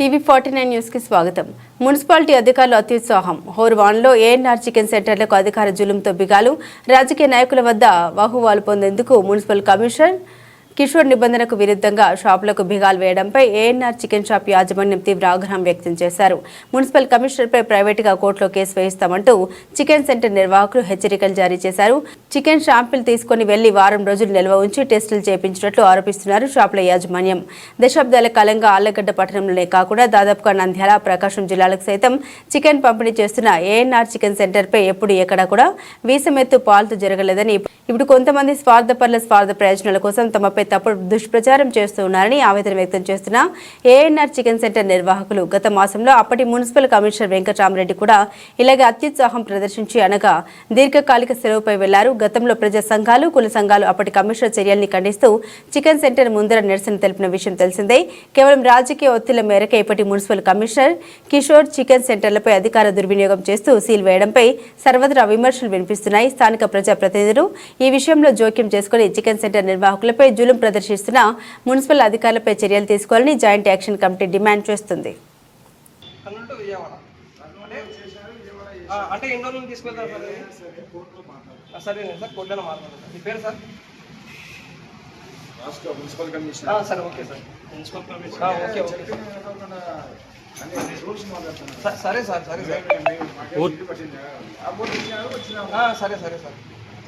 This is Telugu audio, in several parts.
టీవీ ఫార్టీ నైన్ న్యూస్కి స్వాగతం. మున్సిపాలిటీ అధికారులు అత్యుత్సాహం. హోర్వాన్లో ఏఎన్ఆర్ చికెన్ సెంటర్లకు అధికార జులుంతో బిగాలు. రాజకీయ నాయకుల వద్ద వాహువాలు పొందేందుకు మున్సిపల్ కమిషనర్ కిషోర్ నిబంధనకు విరుద్ధంగా షాపులకు బిగాలు వేయడంపై ఏఎన్ఆర్ చికెన్ షాప్ యాజమాన్యం తీవ్ర ఆగ్రహం వ్యక్తం చేశారు. మున్సిపల్ కమిషనర్పై ప్రైవేటుగా కోర్టులో కేసు వేయిస్తామంటూ చికెన్ సెంటర్ నిర్వాహకులు హెచ్చరికలు జారీ చేశారు. చికెన్ షాంపిల్ తీసుకుని వెళ్ళి వారం రోజులు నిల్వ ఉంచి టెస్టులు చేపించినట్లు ఆరోపిస్తున్నారు షాపుల యాజమాన్యం. దశాబ్దాల కాలంగా ఆళ్ళగడ్డ పట్టణంలోనే కాకుండా దాదాపుగా నంద్యాల ప్రకాశం జిల్లాలకు సైతం చికెన్ పంపిణీ చేస్తున్న ఏఎన్ఆర్ చికెన్ సెంటర్పై ఎప్పుడు ఎక్కడా కూడా వీసమెత్తు పాల్తు జరగలేదని ఇప్పుడు కొంతమంది స్వార్థపరుల స్వార్థ ప్రయోజనాల కోసం తమపై తప్పుడు దుష్ప్రచారం చేస్తున్నారని ఆవేదన వ్యక్తం చేస్తున్న ఏఎన్ఆర్ చికెన్ సెంటర్ నిర్వాహకులు గత మాసంలో అప్పటి మున్సిపల్ కమిషనర్ వెంకటరామరెడ్డి కూడా ఇలాగే అత్యుత్సాహం ప్రదర్శించి అనగా దీర్ఘకాలిక సెలవుపై వెళ్ళారు. గతంలో ప్రజా సంఘాలు కుల సంఘాలు అప్పటి కమిషనర్ చర్యల్ని ఖండిస్తూ చికెన్ సెంటర్ ముందర నిరసన తెలిపిన విషయం తెలిసిందే. కేవలం రాజకీయ ఒత్తిళ్ళ మేరకు ఇప్పటి మున్సిపల్ కమిషనర్ కిషోర్ చికెన్ సెంటర్లపై అధికార దుర్వినియోగం చేస్తూ సీల్ వేయడంపై సర్వత్రా విమర్శలు వినిపిస్తున్నాయి. స్థానిక ప్రజాప్రతినిధులు ఈ విషయంలో జోక్యం చేసుకుని చికెన్ సెంటర్ నిర్వాహకులపై జులుం ప్రదర్శిస్తున్న మున్సిపల్ అధికారులపై చర్యలు తీసుకోవాలని జాయింట్ యాక్షన్ కమిటీ డిమాండ్ చేస్తుంది. అంటే ఎన్ని రోజులు తీసుకెళ్తారు సార్ సరే సార్ సార్. మీ పేరు సార్? రాష్ట్ర మున్సిపల్ కమిషనర్. ఆ, సరే okay sir. Municipal commission okay okay sir. అన్ని రూల్స్ మాట్లాడుతున్నారు స- సరే సార్ సరే సార్. ఆ, సరే సరే సార్.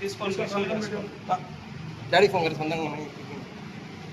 తీసుకోండి daddy phone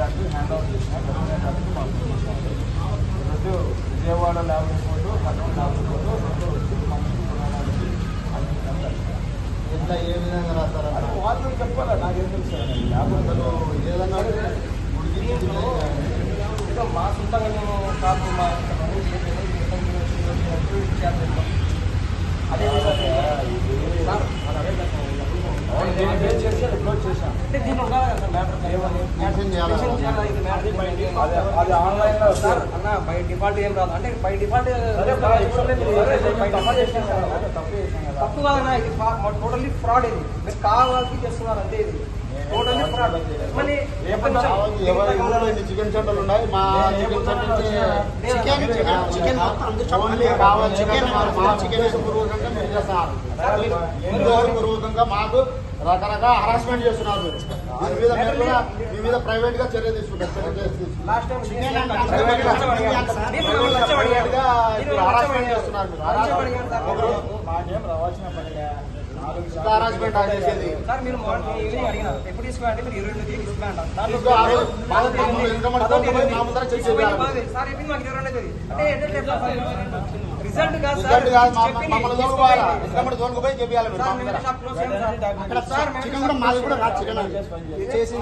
doctor hand over చేసినారు వెంటనే డాక్టర్ చేసినారు ఈరోజు Vijayawada lab report Kurnool lab report రెండు వచ్చి అన్ని కలపాలి. ఎట్లా ఏ విధంగా రాస్తారా వాళ్ళు చెప్పాలా నాకేం తెలుసు ల్యాబ్ అసలు ఏదన్నా ఉడికి ఏదో మా సొంతంగా నేను కాదు మా అదే అవును, దీన్ని బేస్ చేసి అది క్లోజ్ చేశాం అంటే దీంట్లో ఉండాలి కదా మెన్షన్ చేయాలి మెన్షన్ చేయాలా? ఇది మ్యాటర్ బయట ఏం రాదు. అది ఆన్లైన్లో సార్ అన్న బై డిఫాల్ట్ ఏం రాదు అంటే బై డిఫాల్ట్ తప్పు కాదన్నా ఇది టోటల్లీ ఫ్రాడ్ ఇది మీరు కావాల్సి చేస్తున్నారు అంతే ఇది టోటల్లీ ఫ్రాడ్ మళ్ళీ చికెన్ సెంటర్లు ఉన్నాయి మా చికెన్ సెంటర్ చికెన్ చికెన్ కావాలి చికెన్ చికెన్ పూర్వకంగా మీరు చేస్తున్నారు పూర్వకంగా మాకు రకరకాల హరాస్మెంట్ చేస్తున్నారు మీరు దీని మీద మీరు కూడా మీ మీద ప్రైవేట్గా చర్య తీసుకుంటారు హరాస్మెంట్ చేస్తున్నారు హరాస్మెంట్ చేసేది ఎప్పుడు మీరు ఇరవై అంటే చికెన్ కూడా మాది కూడా రాదు చికెన్ చేసి.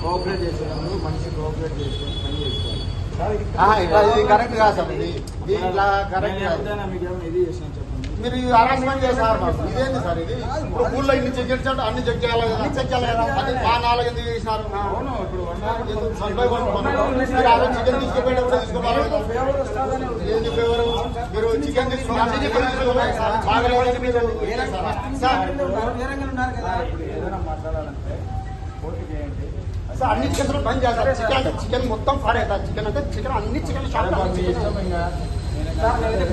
కోఆపరేట్ మనిషి కోఆపరేట్ చేసి పని చేసుకోవాలి ఆ, ఇట్లా ఇది కరెక్ట్ కాదు సార్ ఇది ఇట్లా కరెక్ట్ ఇది చేసినా చెప్పండి మీరు హరాస్మెంట్ చేస్తారు మాకు ఇదేంటి సార్ ఇది ఇప్పుడు ఊళ్ళో ఇన్ని చెక్ చేస్తుంటే అన్ని చెక్ చేయాలి కదా చెక్ చేయాలి అది మా నాలుగు ఎందుకు చేసినారు చికెన్ తీసుకుపోయినప్పుడు తీసుకోవాలి ఫేవర్ మీరు చికెన్ అన్ని చికెన్? సార్ అన్ని బంద్ చేస్తారు చికెన్ అంటే చికెన్ మొత్తం పాడేస్తారు చికెన్ అంటే చికెన్ అన్ని చికెన్ షాప్ సార్ నేనైతే.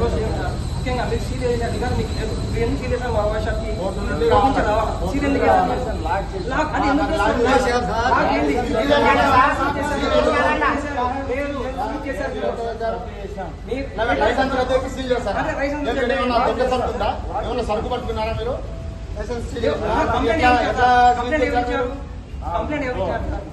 ముఖ్యంగా మీరు సీల్ చేయాలి కదా మీకు లేదు. మీరు ఎందుకు సీల్ చేశారు మా వాయిస్కి? కోర్టు నుండి కోర్టు నుంచి రావాలి. రావాలి. సీల్ ఎందుకు చేశారు? లాక్ చేసి లాక్ అంటే ఎందుకు చేస్తారు? లాక్ చేశారు సార్. లాక్ ఏంది? సీల్ చేయాలి సార్. సీల్ చేయాలి. లేదు, సీల్ చేశారు మీరు. మీరు- లేకపోతే లైసెన్స్ రద్దు చేసి సీల్ చేస్తారా? అంటే లైసెన్స్ లేకపోతే రద్దు ఏమన్నా చేయండి. దొంగ సరుకు పట్టుకున్నారా మీరు కంప్లైంట్ ఎవరు ఇచ్చారు? కంప్లైంట్ ఎవరు ఇచ్చారు సార్?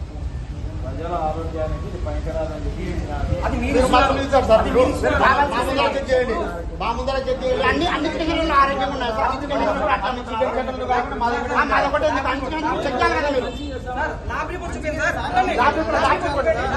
ప్రజల ఆరోగ్యానికి ఇది పనికిరాదని చెప్పి ఇచ్చినారు. అది మీరు మీరు మాకు ఇస్తున్నారు. ఇచ్చారు సార్ అది మీరు మీరు ఇస్తున్నారు. మా- మా ముందర చెక్ చేయండి మా ముందర చెక్ చేయండి అన్ని అన్ని చికెన్లు ఆరోగ్యంగా ఉన్నాయి సార్ అన్ని చికెన్లు కూడా అన్ని చికెన్ సెంటర్లు కాకుండా మాది కూడా ఆ, మాది ఒకటే ఎందుకు? అన్ని చికెన్లు చెక్ చేయాలి కదా మీరు సార్, లాబ్ రిపోర్ట్ చూపించండి సార్. Lab report,